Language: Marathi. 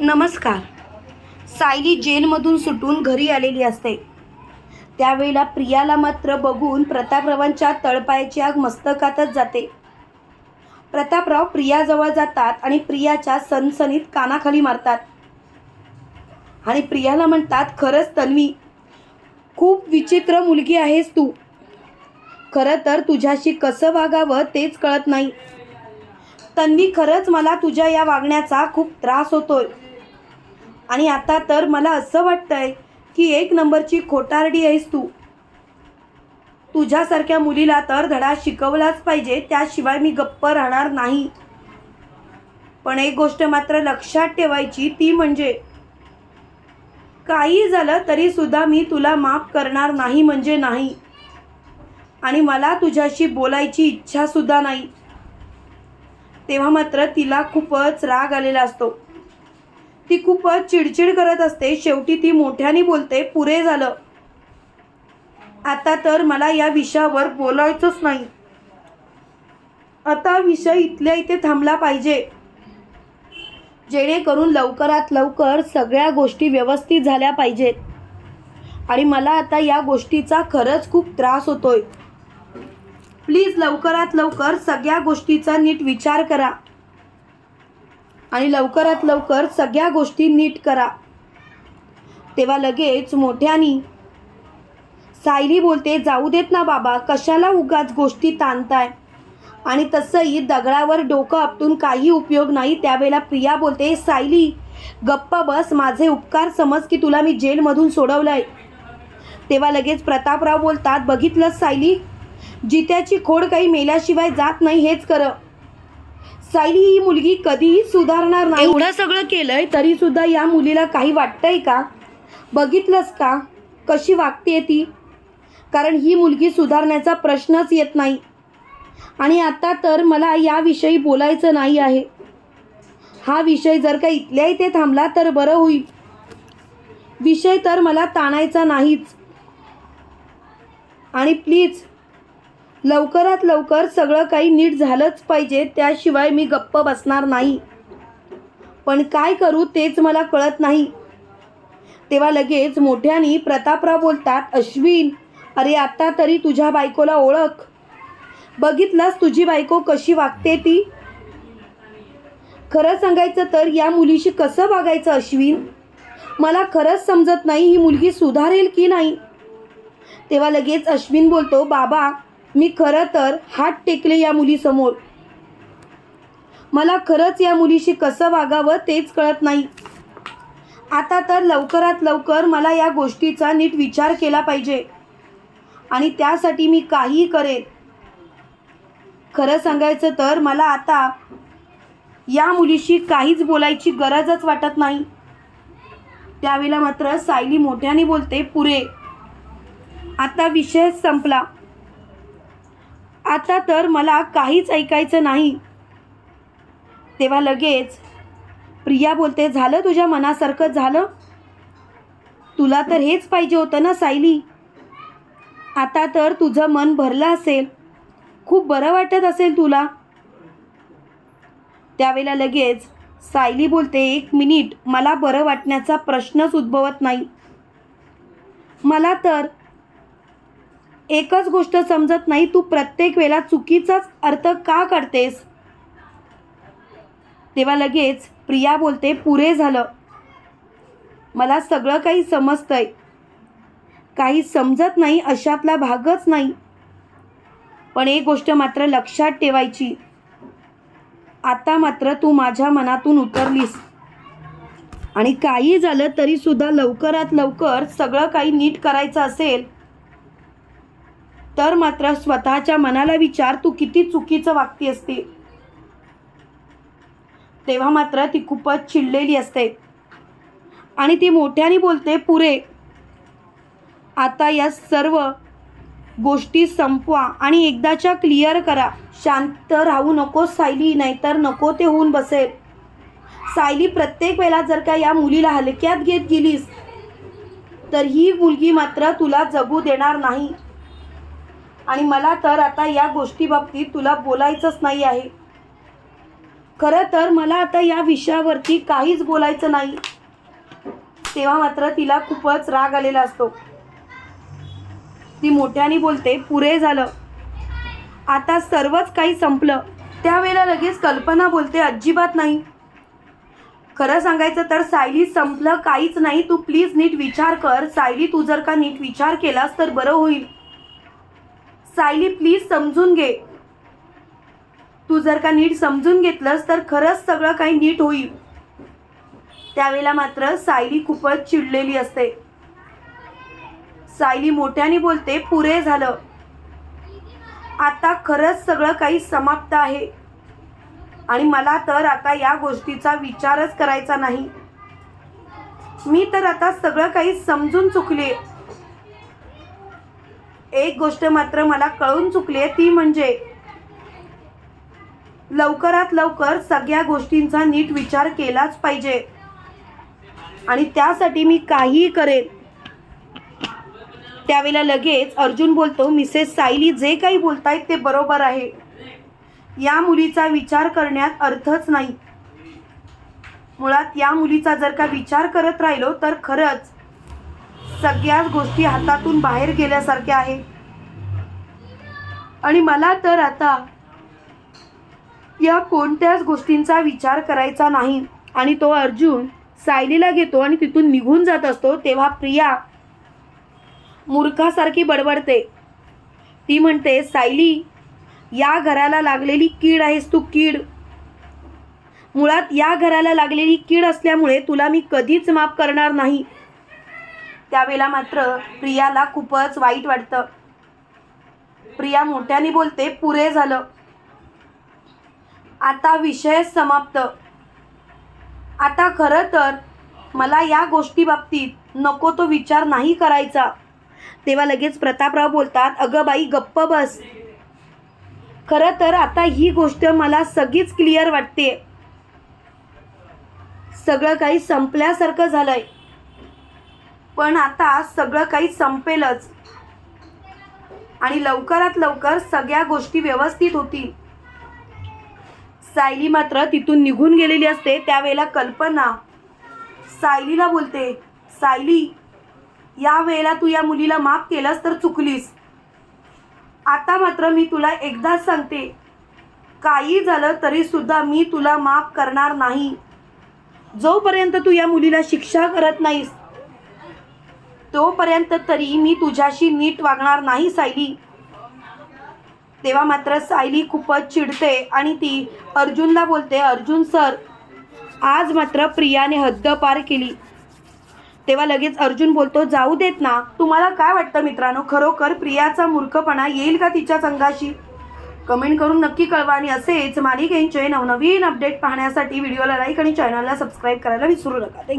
नमस्कार. सायली जेलमधून सुटून घरी आलेली असते. त्यावेळेला प्रियाला मात्र बघून प्रतापरावांच्या तळपायाची आग मस्तकातच जाते. प्रतापराव प्रियाजवळ जातात आणि प्रियाच्या सनसनीत कानाखाली मारतात. आणि प्रियाला म्हणतात खरंच तन्वी खूप विचित्र मुलगी आहेस तू. खरं तर तुझ्याशी कसं वागावं तेच कळत नाही. तन्वी खरंच मला तुझ्या या वागण्याचा खूप त्रास होतोय. आणि आता तर मला असं वाटतंय की एक नंबरची खोटारडी आहेस तू. तुझ्यासारख्या मुलीला तर धडा शिकवलाच पाहिजे त्याशिवाय मी गप्प राहणार नाही. पण एक गोष्ट मात्र लक्षात ठेवायची ती म्हणजे काही झालं तरी सुद्धा मी तुला माफ करणार नाही म्हणजे नाही. आणि मला तुझ्याशी बोलायची इच्छा सुद्धा नाही. तेव्हा मात्र तिला खूपच राग आलेला असतो. ती खूपच चिडचिड करत असते. शेवटी ती मोठ्याने बोलते पुरे झालं. आता तर मला या विषयावर बोलायचंच नाही. आता विषय इथल्या इथे थांबला पाहिजे. जेणेकरून लवकरात लवकर सगळ्या गोष्टी व्यवस्थित झाल्या पाहिजेत. आणि मला आता या गोष्टीचा खरंच खूप त्रास होतोय. प्लीज लवकरात लवकर सगळ्या गोष्टीचा नीट विचार करा. आणि लवकरात लवकर सगळ्या गोष्टी नीट करा. तेव्हा लगेच मोठ्यानी सायली बोलते जाऊ देत ना बाबा कशाला उगाच गोष्टी ताणताय? आणि तसंही दगडावर डोकं आपटून काही उपयोग नाही. त्यावेळेला प्रिया बोलते सायली गप्पा बस माझे उपकार समज की तुला मी जेलमधून सोडवलंय. तेव्हा लगेच प्रतापराव बोलतात बघितलं सायली जित्याची खोड काही मेल्याशिवाय जात नाही हेच करं सायली ही मुलगी कधीही सुधारणार नाही? एवढं सगळं केलंय तरी सुद्धा या मुलीला काही वाटतंय का? बघितलंस का? कशी वागते ती? कारण ही मुलगी सुधारण्याचा प्रश्नच येत नाही. आणि आता तर मला याविषयी बोलायचं नाही आहे. हा विषय जर का इथल्या इथे थांबला तर बरं होईल. विषय तर मला ताणायचा नाहीच. आणि प्लीज लवकरात लवकर सगळं काही नीट झालंच पाहिजे त्याशिवाय मी गप्प बसणार नाही. पण काय करू तेच मला कळत नाही. तेव्हा लगेच मोठ्यानी प्रतापराव बोलतात अश्विन अरे आत्ता तरी तुझ्या बायकोला ओळख. बघितलंस तुझी बायको कशी वागते ती? खरं सांगायचं तर या मुलीशी कसं वागायचं अश्विन? मला खरंच समजत नाही ही मुलगी सुधारेल की नाही. तेव्हा लगेच अश्विन बोलतो बाबा मी खरं तर हात टेकले या मुलीसमोर. मला खरंच या मुलीशी कसं वागावं तेच कळत नाही. आता तर लवकरात लवकर मला या गोष्टीचा नीट विचार केला पाहिजे. आणि त्यासाठी मी काहीही करेन. खरं सांगायचं तर मला आता या मुलीशी काहीच बोलायची गरजच वाटत नाही. त्यावेळेला मात्र सायली मोठ्याने बोलते पुरे आता विषय संपला. आता तर मला काहीच ऐकायचं नाही. तेव्हा लगेच प्रिया बोलते झालं तुझ्या मनासारखं? झालं? तुला तर हेच पाहिजे होतं ना सायली? आता तर तुझं मन भरलं असेल. खूप बरं वाटत असेल तुला. त्यावेळेला लगेच सायली बोलते एक मिनिट मला बरं वाटण्याचा प्रश्नच उद्भवत नाही. मला तर एकच गोष्ट समजत नाही तू प्रत्येक वेळेला चुकीचाच अर्थ का करतेस? तेव्हा लगेच प्रिया बोलते पुरे झालं. मला सगळं काही समजतंय. काही समजत नाही अशातला भागच नाही. पण एक गोष्ट मात्र लक्षात ठेवायची. आता मात्र तू माझ्या मनातून उतरलीस. आणि काही झालं तरी सुद्धा लवकरात लवकर सगळं काही नीट करायचं असेल तर मात्र स्वतःच्या मनाला विचार तू किती चुकीचं वागती असते. तेव्हा मात्र ती खूपच चिडलेली असते. आणि ती मोठ्याने बोलते पुरे आता या सर्व गोष्टी संपवा आणि एकदाच्या क्लिअर करा. शांत राहू नको सायली नाहीतर नको ते होऊन बसेल. सायली प्रत्येक वेळेला जर का या मुलीला हलक्यात घेत गेलीस तर ही मुलगी मात्र तुला जगू देणार नाही. आणि मला तर आता या गोष्टीबाबतीत तुला बोलायचंच नाही आहे. खरं तर मला आता या विषयावरती काहीच बोलायचं नाही. तेव्हा मात्र तिला खूपच राग आलेला असतो. ती मोठ्याने बोलते पुरे झालं. आता सर्वच काही संपलं. त्यावेळेला लगेच कल्पना बोलते अजिबात नाही. खरं सांगायचं तर सायली संपलं काहीच नाही. तू प्लीज नीट विचार कर. सायली तू जर का नीट विचार केलास तर बरं होईल. सायली प्लीज समजून घे. तू जर का नीट समजून घेतलंस तर खरंच सगळं काही नीट होईल. त्यावेळेला मात्र सायली खूपच चिडलेली असते. सायली मोठ्याने बोलते पुरे झालं. आता खरंच सगळं काही समाप्त आहे. आणि मला तर आता या गोष्टीचा विचारच करायचा नाही. मी तर आता सगळं काही समजून चुकले. एक गोष्ट मात्र मला कळून चुकली आहे ती म्हणजे लवकरात लवकर सगळ्या गोष्टींचा नीट विचार केलाच पाहिजे. आणि त्यासाठी मी काहीही करेन. त्यावेळेला लगेच अर्जुन बोलतो मिसेस सायली जे काही बोलतायत ते बरोबर आहे. या मुलीचा विचार करण्यात अर्थच नाही. मुळात या मुलीचा जर का विचार करत राहिलो तर खरंच सगळ्याच गोष्टी हातातून बाहेर गेल्यासारख्या आहे. आणि मला तर आता या कोणत्याच गोष्टींचा विचार करायचा नाही. आणि तो अर्जुन सायलीला घेतो आणि तिथून निघून जात असतो तेव्हा प्रिया मूर्खासारखी बडबडते. ती म्हणते सायली या घराला लागलेली कीड आहेस तू कीड. मुळात या घराला लागलेली कीड असल्यामुळे तुला मी कधीच माफ करणार नाही. त्यावेळेला मात्र प्रियाला खूपच वाईट वाटतं. प्रिया मोठ्याने बोलते पुरे झालं. आता विषय समाप्त. आता खरं तर मला या गोष्टी बाबतीत नको तो विचार नाही करायचा. तेव्हा लगेच प्रतापराव बोलतात अगं बाई गप्प बस. खरं तर आता ही गोष्ट मला सगळीच क्लिअर वाटते. सगळं काही संपल्यासारखं झालंय. पण आता सगळं काही संपेलच. आणि लवकरात लवकर सगळ्या गोष्टी व्यवस्थित होतील. सायली मात्र तिथून निघून गेलेली असते त्यावेळेला कल्पना. सायलीला बोलते सायली या वेळेला तू या मुलीला माफ केलंस तर चुकलीस. आता मात्र मी तुला एकदाच सांगते काही झालं तरी सुद्धा मी तुला माफ करणार नाही. जोपर्यंत तू या मुलीला शिक्षा करत नाहीस तोपर्यंत तरी मी तुझ्याशी नीट वागणार नाही सायली. तेव्हा मात्र सायली खूपच चिडते आणि ती अर्जुनला बोलते अर्जुन सर आज मात्र प्रियाने हद्द पार केली. तेव्हा लगेच अर्जुन बोलतो जाऊ देत ना तुम्हाला काय वाटतं मित्रांनो? खरोखर प्रियाचा मूर्खपणा येईल का तिच्या संघाशी? कमेंट करून नक्की कळवा आणि असेच मालिकेंचे नवनवीन अपडेट पाहण्यासाठी व्हिडिओला लाईक आणि चॅनलला सबस्क्राईब करायला विसरू नका. थँक्यू